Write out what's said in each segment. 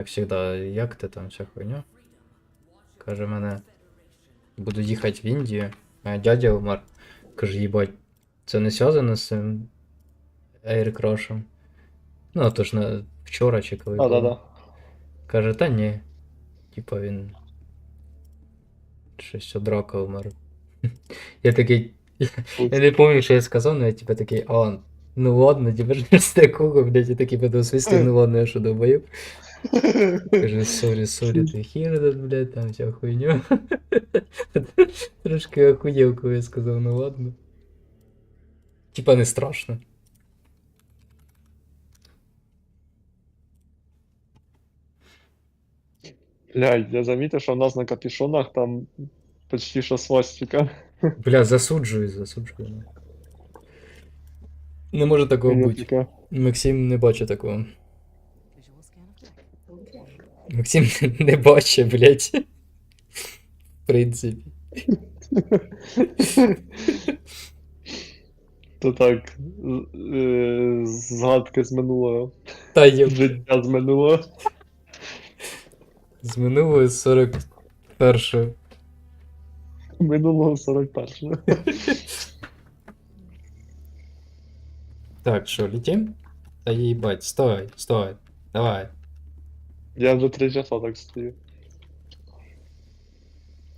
Як завжди, як ти там вся хуйня? Каже мене. Буду їхати в Індію, а дядя умер. Каже, їбать, це не зв'язано з цим Aircrash? Ну, то ж на вчора чи коли. А, да, да. Каже, та ні. Типа він. Щось од рака умер. Я такий. Я не пам'ятаю, що я сказав, але я типа такий, а, ну ладно, типа ж такого, блядь, я такий потім свисти, ну ладно, я що долбоєб. Каже, сорі, сорі, ти хір, блядь, там вся хуйня. Трошки охуєв, коли я сказав, ну ладно. Типа не страшно. Блядь, я замітив, що у нас на капюшонах там почти що свастика. Бля, засуджую, засуджую. Не може такого Я бути. така, Максим не бачить такого. Максим не бачить, блядь. В принципі. То так, е, згадки з минулого. Та є Життя з минулого. з минулої 41 Минулого 41-го. Так, що, летим? Та їбать, стой, стой, давай. Я вже три часа так стою.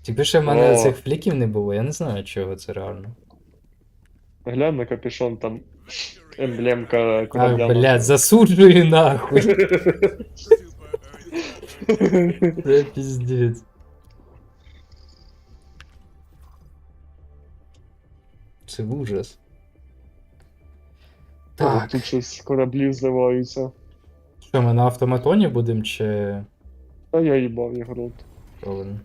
Тільки ще в мене О. цих фліків не було, я не знаю, чого це реально. Глянь на капюшон, там емблемка А, корабля. блядь, засуджую нахуй. Це піздець. Це ужас. Так. Так. Тут щось кораблі зливаються. Що, ми на автоматоні будемо чи. Та я їбав їх рот. Правильно.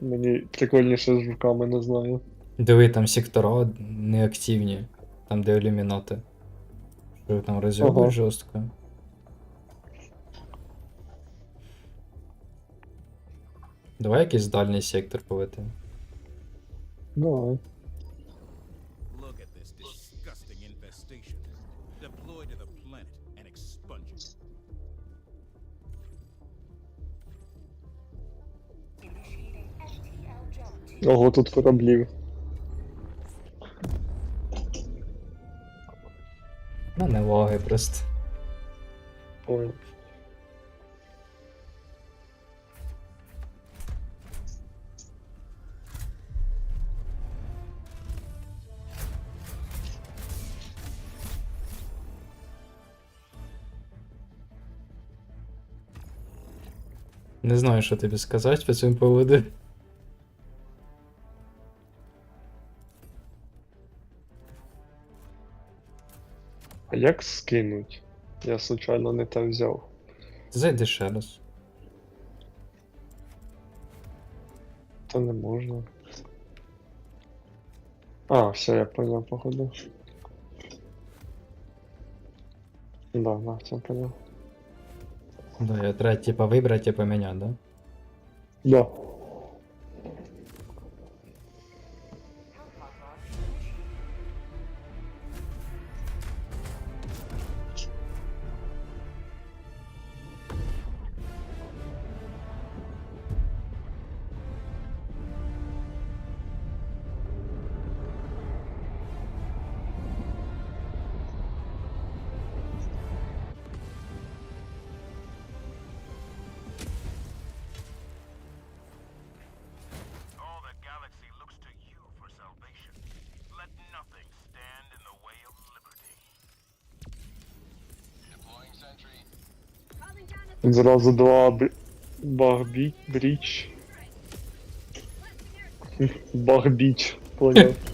Мені прикольніше з руками, не знаю. Диви, там сектора неактивні. Там де ілюмінати. Що там розйобують Ага. жорстко. Давай якийсь дальній сектор полетим. Давай. Look at this disgusting infestation. Deploy to the planet it. Ого, тут кораблів. Ну, не лаги просто. Понял. Не знаю, що тобі сказати по цьому поводу. А як скинуть? Я случайно не те взяв. Зайди ще раз. Та не можна. А, все, я понял, походу. Да, да, все понял. Да, я треба типа вибрати і поміняти, да? Да. Зразу два б... Багбі... бріч. Багбіч, понял.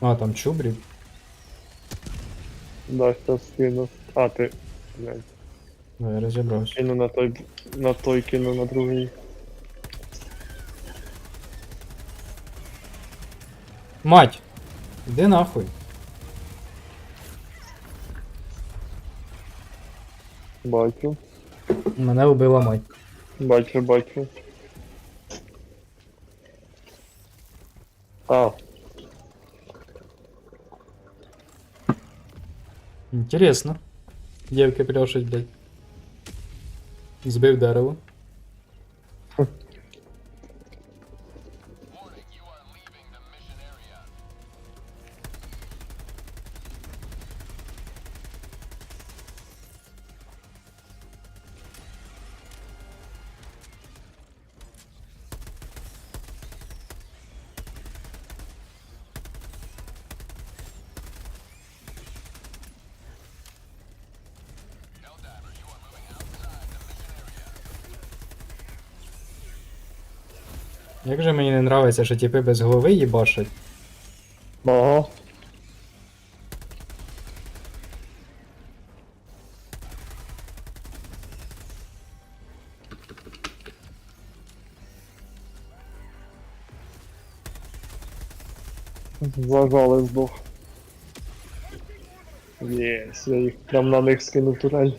А, там чубрі. Да, сейчас кину. А, ти. Блядь. Да, я розібрався. Кину на той. На той кину на другий. Мать! Іди нахуй. Бачу. Мене вбила мать. Бачу, бачу. А, Інтересно. Дівки пляшуть, блядь. Збив дерево. Як же мені не нравиться, що типи без голови їбашать. ага. Зажали здох. Єс, я їх прям на них скинув турель.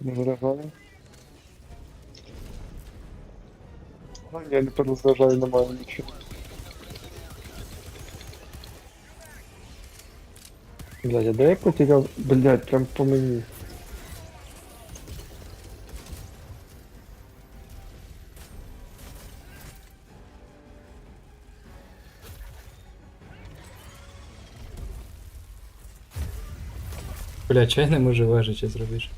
Не виражаю. А, я не перезаряджаю, немає нічого. Блядь, а де я потеряв? Блядь, прям по мені. Бля, чай не може лежачи зробиш.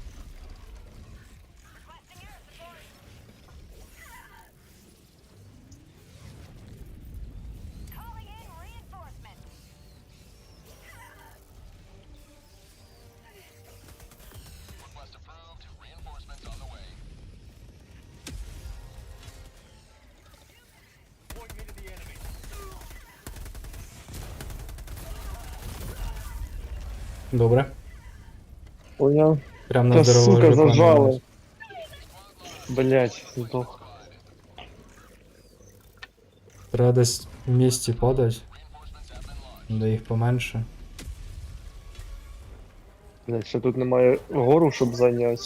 Добре. Поняв? Прям на Та здорового сука, зажали. Блять, здох. Треба десь в місті подать. Де їх поменше. Блять, ще тут немає гору, щоб зайняти.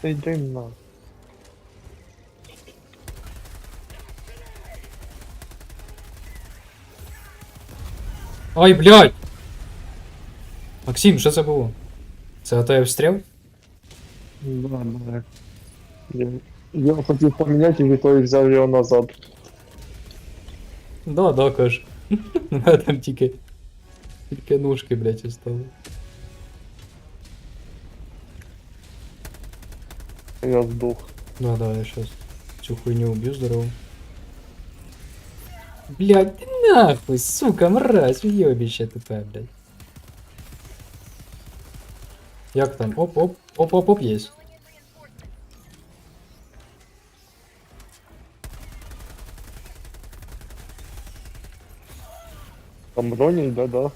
Та йди на. Ой, блядь! Максим, що це було? Це ото обстріл? Да, да. Я, я хотів поміняти, і той взяв його назад. Да, да, каж. У мене там тільки. Тільки ножки, блядь, остали. Я здох. Да, да, я щас цю хуйню уб'ю здорово. Блядь, ти нахуй, сука, мразь, уйобище тупе, блядь. Як там? Оп, оп, оп, оп, оп, єсть. Там броні, да, да.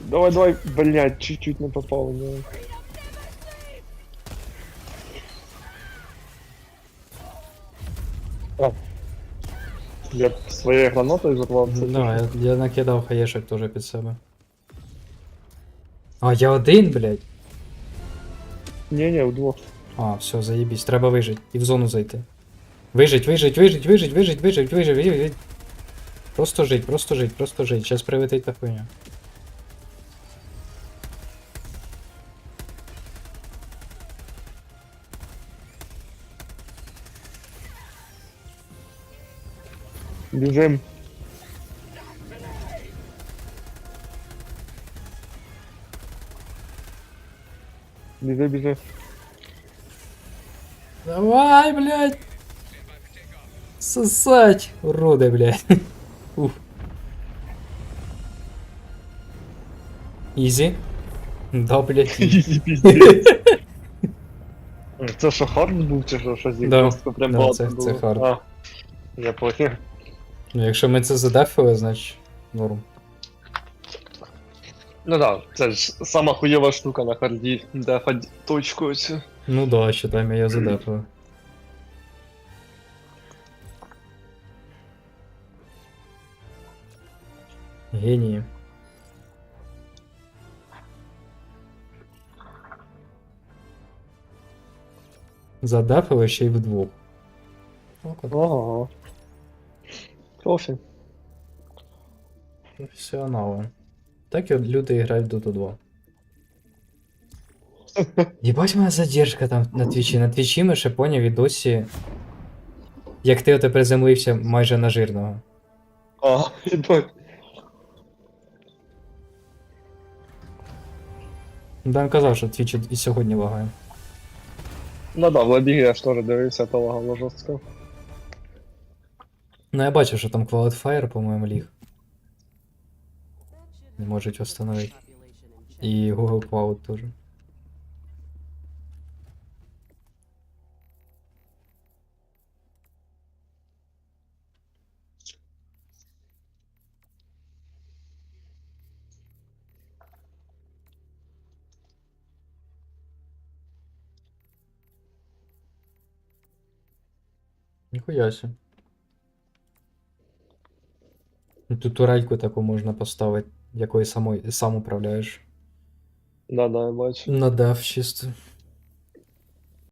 Давай, давай, блять, чуть-чуть не попав. Не. А. Я своєю гранатою зарвав це. Да, я, я накидав хаєшок теж під себе. А, я один, блядь. Ні, ні, вдвох. А, все, заебись. Треба вижити і в зону зайти. Вижить, вижить, вижить, вижить, вижить, вижить, вижить, вижить. Просто жить, просто жить, просто жить. Сейчас прилетить та хуйня. Біжим. Біжи, біжи. Давай, блядь! Сосать, уроды, блядь. Ух. Изи. Да, блядь. Ізі піздець. Це що хард був чи що? Щось їх Да, просто прям да, багато це- було? це хард. А, я понял. Ну, якщо ми це задефили, значить норм. Ну да, це ж сама хуєва штука на харді, дефать точку цю. Ну да, считаем, я задефили. Генії. Задефили ще й вдвох. Ага. Профі. Професіонали. Так і люди грають в Dota 2. Єбать моя задержка там на твічі. На твічі ми ще поняв відосі. Як ти оте приземлився майже на жирного. А, єбать. Дан казав, що твіч і сьогодні лагає. Ну да, в я ж теж дивився, то лагало жорстко. Ну я бачив, що там Cloudflare, по-моєму, ліг. Не можуть встановити. І Google Cloud теж. Ніхуя сі. Тут турельку таку можна поставити, якою сам управляєш. Да, да, я бачу. На деф чисто.